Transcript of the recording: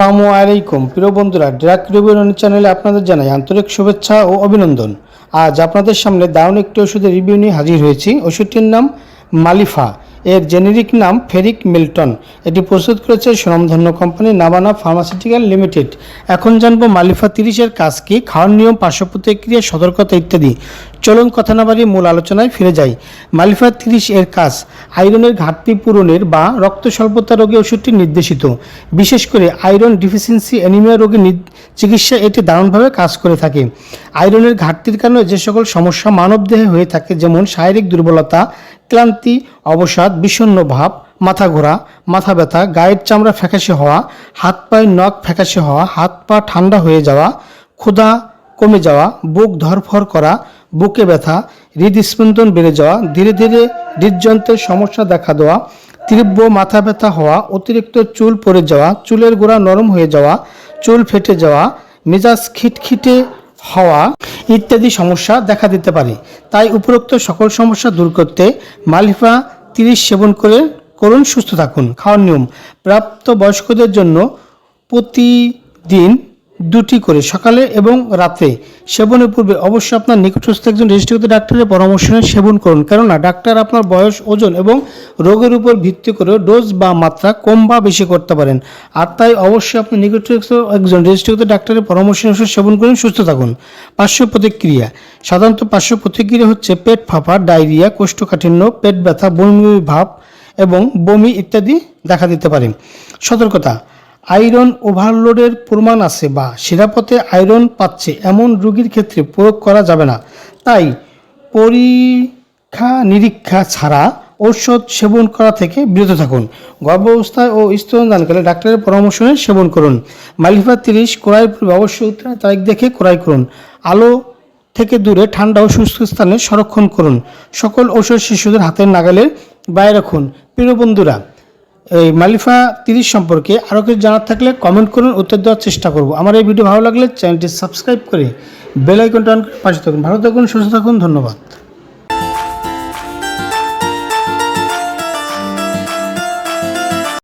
আসসালামু আলাইকুম। প্রিয় বন্ধুরা ড্রাক রিভিউ চ্যানেলে আপনাদের জানাই আন্তরিক শুভেচ্ছা ও অভিনন্দন। আজ আপনাদের সামনে দারুণ একটি ওষুধের রিভিউ নিয়ে হাজির হয়েছি। ওষুধটির নাম মালিফা। এর জেনেরিক নাম ফেরিক মিল্টন। এটি প্রস্তুত করেছে সুনামধন্য কোম্পানি নাবানা ফার্মাসিউটিক্যাল লিমিটেড। এখন জানব মালিফা তিরিশের কাজ কি, খাওয়ার নিয়ম পার্শ্ব প্রতিক্রিয়া সতর্কতা ইত্যাদি। চলুন কথা না বাড়িয়ে মূল আলোচনায় ফিরে যাই। মালিফা তিরিশ এর কাজ, আয়রনের ঘাটতি পূরণের বা রক্ত স্বল্পতা রোগে ওষুধটি নির্দেশিত। বিশেষ করে আয়রন ডিফিসিয়েন্সি অ্যানিমিয়া রোগের চিকিৎসা এটি দারুণভাবে কাজ করে থাকে। আয়রনের ঘাটতির কারণে যে সকল সমস্যা মানবদেহে হয়ে থাকে, যেমন শারীরিক দুর্বলতা, ক্লান্তি, অবসাদ, বিষণ্ণ ভাব, মাথা ঘোরা, মাথা ব্যথা, গায়ের চামড়া ফ্যাকাশে হওয়া, হাত পায়ের নখ ফ্যাকাশে হওয়া, হাত পা ঠান্ডা হয়ে যাওয়া, ক্ষুধা কমে যাওয়া, বুক ধরফর করা, বুকে ব্যথা, হৃদস্পন্দন বেড়ে যাওয়া, ধীরে ধীরে হৃদযন্ত্রের সমস্যা দেখা দেওয়া, তীব্র মাথা ব্যথা হওয়া, অতিরিক্ত চুল পড়ে যাওয়া, চুলের গোড়া নরম হয়ে যাওয়া চুল ফেটে যাওয়া, মেজাজ খিটখিটে হওয়া ইত্যাদি সমস্যা দেখা দিতে পারে। তাই উপরোক্ত সকল সমস্যা দূর করতে মালিফা তিরিশ সেবন করে করুন, সুস্থ থাকুন। খাওয়ার নিয়ম, প্রাপ্ত বয়স্কদের জন্য প্রতিদিন দুটি করে, সকালে এবং রাতে। সেবনের পূর্বে অবশ্যই আপনার নিকটস্থ একজন রেজিস্ট্রিকৃত ডাক্তারের পরামর্শ নিয়ে সেবন করুন। কেননা ডাক্তার আপনার বয়স, ওজন এবং রোগের উপর ভিত্তি করে ডোজ বা মাত্রা কম বা বেশি করতে পারেন। আর তাই অবশ্যই আপনি নিকটস্থ একজন রেজিস্ট্রিকৃত ডাক্তারের পরামর্শ অনুসারে সেবন করুন, সুস্থ থাকুন। পার্শ্ব প্রতিক্রিয়া। সাধারণত পার্শ্ব প্রতিক্রিয়া হচ্ছে পেট ফাঁপা, ডায়রিয়া, কোষ্ঠকাঠিন্য, পেট ব্যথা, বমি, ভাব এবং বমি ইত্যাদি দেখা দিতে পারে। সতর্কতা। আয়রন ওভারলোডের প্রমাণ আছে বা শিরাপথে আয়রন পাচ্ছে এমন রোগীর ক্ষেত্রে প্রয়োগ করা যাবে না। তাই পরীক্ষা নিরীক্ষা ছাড়া ঔষধ সেবন করা থেকে বিরত থাকুন। গর্ভাবস্থায় ও স্তনদানকালে ডাক্তারের পরামর্শ নিয়ে সেবন করুন। মালিফা তিরিশ ক্রয়ের পূর্বে অবশ্যই উত্তরায়ণ তারিখ দেখে ক্রয় করুন। আলো থেকে দূরে ঠান্ডা ও সুস্থ স্থানে সংরক্ষণ করুন। সকল ঔষধ শিশুদের হাতের নাগালের বাইরে রাখুন। প্রিয় বন্ধুরা এই মালিফা তিরিশ সম্পর্কে আরও কিছু জানার থাকলে কমেন্ট করুন, উত্তর দেওয়ার চেষ্টা করব। আমার এই ভিডিও ভালো লাগলে চ্যানেলটি সাবস্ক্রাইব করে বেল আইকনটা অন পাশে থাকুন। ভালো থাকুন, সুস্থ থাকুন, ধন্যবাদ।